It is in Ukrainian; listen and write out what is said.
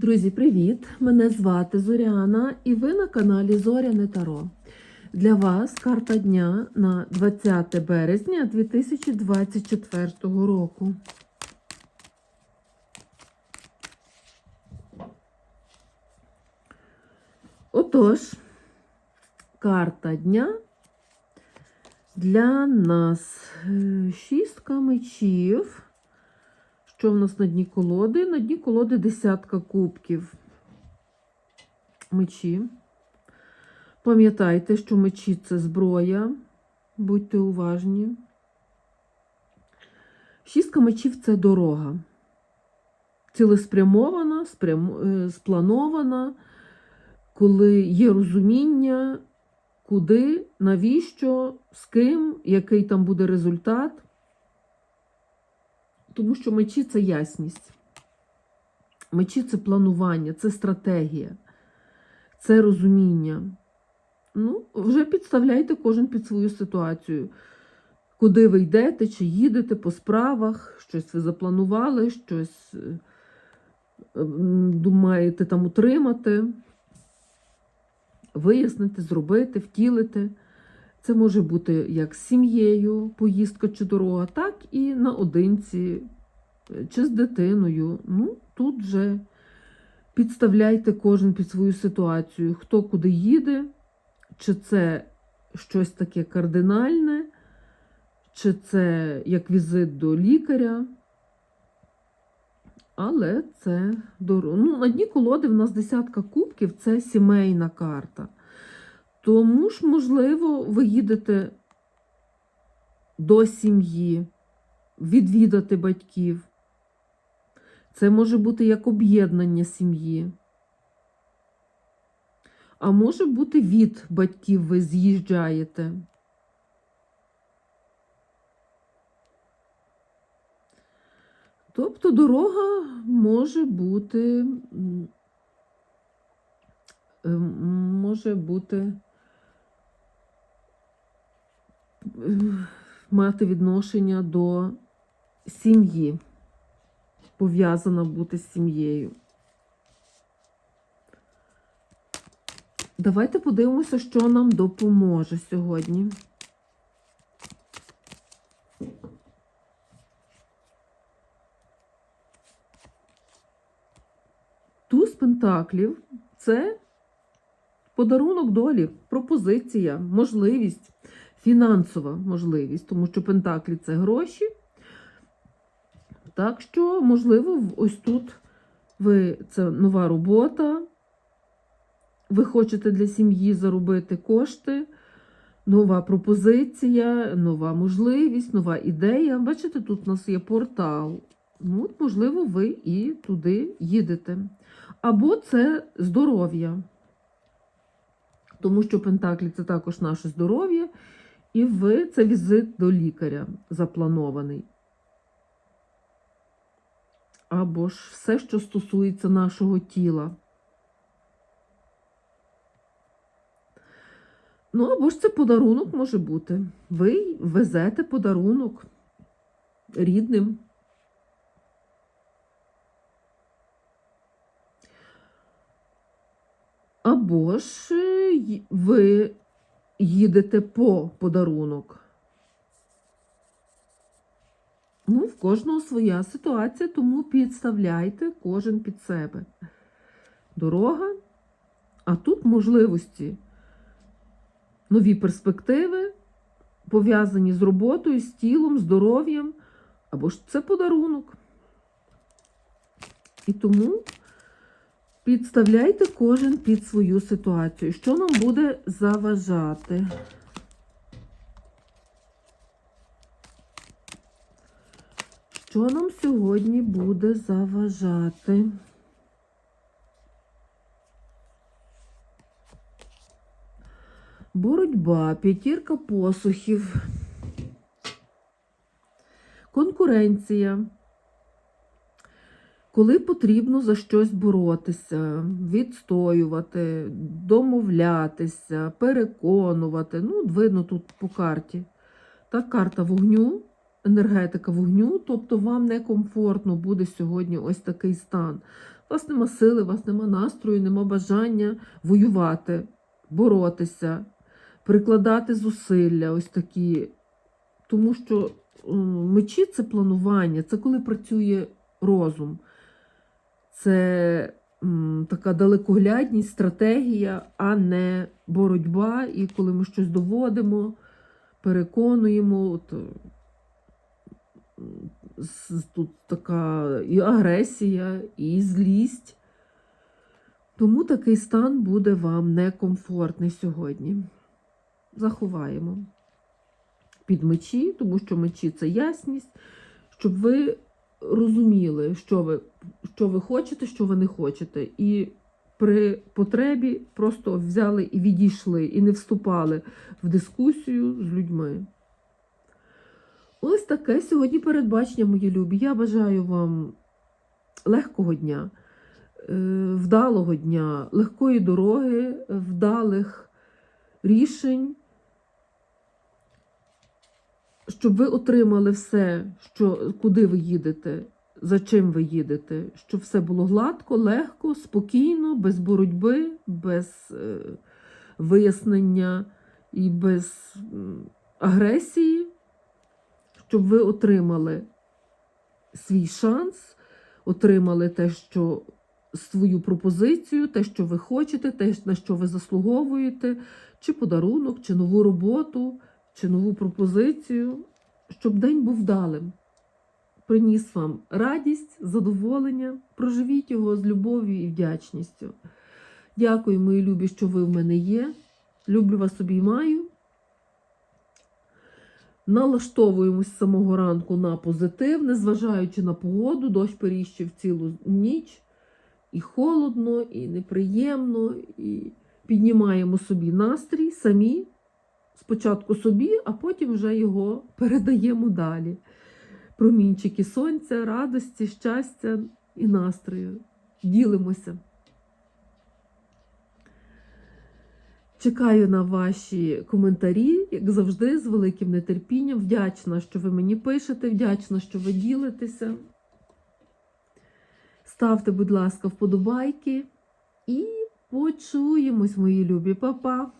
Друзі, привіт! Мене звати Зоряна і ви на каналі Зоряне Таро. Для вас карта дня на 20 березня 2024 року. Отож, карта дня для нас Е, шістка мечів. Що в нас на дні колоди? На дні колоди десятка кубків. Мечі. Пам'ятайте, що мечі це зброя. Будьте уважні. Шістка мечів це дорога. Цілеспрямована, спрям... е, спланована, коли є розуміння, куди, навіщо, з ким, який там буде результат. Тому що мечі це ясність. Мечі це планування, це стратегія, це розуміння. Ну, вже підставляйте кожен під свою ситуацію. Куди ви йдете, чи їдете по справах, щось ви запланували, щось е, думаєте там утримати, вияснити, зробити, втілити. Це може бути як з сім'єю, поїздка чи дорога, так і наодинці, е, чи з дитиною. Ну, тут вже підставляйте кожен під свою ситуацію, хто куди їде, чи це щось таке кардинальне, чи це як візит до лікаря. Але це дорога. Ну, на дні колоди в нас десятка кубків це сімейна карта. Тому ж, можливо, ви їдете до сім'ї, відвідати батьків. Це може бути як об'єднання сім'ї. А може бути від батьків ви з'їжджаєте. Тобто дорога може бути, може бути е, мати відношення до сім'ї, пов'язана бути з сім'єю. Давайте подивимося, що нам допоможе сьогодні. Туз пентаклів це подарунок долі, пропозиція, можливість, фінансова можливість, тому що пентаклі це гроші. Так що, можливо, ось тут ви це нова робота, ви хочете для сім'ї заробити кошти, нова пропозиція, нова можливість, нова ідея. Бачите, тут у нас є портал. Ну, от, можливо, ви і туди їдете. Або це здоров'я. Тому що Пентаклі це також наше здоров'я, і ви це візит до лікаря запланований. Або ж все, що стосується нашого тіла. Ну, або ж це подарунок може бути. Ви везете подарунок рідним. Або ж е, ви їдете по подарунок. Ну, в кожного своя ситуація, тому підставляйте кожен під себе. Дорога, а тут можливості, нові перспективи, пов'язані з роботою, з тілом, здоров'ям, або ж це подарунок. І тому Підставляйте кожен під свою ситуацію. Що нам буде заважати? Що нам сьогодні буде заважати? Боротьба, п'ятірка посухів, конкуренція коли потрібно за щось боротися, відстоювати, домовлятися, переконувати. Ну, видно тут по карті. Так, карта вогню, енергетика вогню, тобто вам некомфортно буде сьогодні ось такий стан. У вас нема сили, у вас нема настрою, нема бажання воювати, боротися, прикладати зусилля, ось такі. Тому що мечі це планування, це коли працює розум. Це така далекоглядність, стратегія, а не боротьба. І коли ми щось доводимо, переконуємо. От, тут така і агресія, і злість. Тому такий стан буде вам некомфортний сьогодні. Заховаємо під мечі, тому що мечі це ясність, щоб ви розуміли, що ви, що ви хочете, що ви не хочете. І при потребі просто взяли і відійшли, і не вступали в дискусію з людьми. Ось таке сьогодні передбачення, мої любі. Я бажаю вам легкого дня, е, вдалого дня, легкої дороги, вдалих рішень, щоб ви отримали все, що, куди ви їдете, за чим ви їдете, щоб все було гладко, легко, спокійно, без боротьби, без е, вияснення і без м, агресії щоб ви отримали свій шанс, отримали те, що свою пропозицію, те, що ви хочете, те, на що ви заслуговуєте, чи подарунок, чи нову роботу, чи нову пропозицію, щоб день був вдалим. Приніс вам радість, задоволення, проживіть його з любов'ю і вдячністю. Дякую, мої любі, що ви в мене є. Люблю вас обіймаю. Налаштовуємось з самого ранку на позитив, незважаючи на погоду, дощ періщив цілу ніч, і холодно, і неприємно, і піднімаємо собі настрій самі, спочатку собі, а потім вже його передаємо далі. Промінчики сонця, радості, щастя і настрою. Ділимося. Чекаю на ваші коментарі, як завжди, з великим нетерпінням. Вдячна, що ви мені пишете, вдячна, що ви ділитеся. Ставте, будь ласка, вподобайки і почуємось, мої любі, Па-па!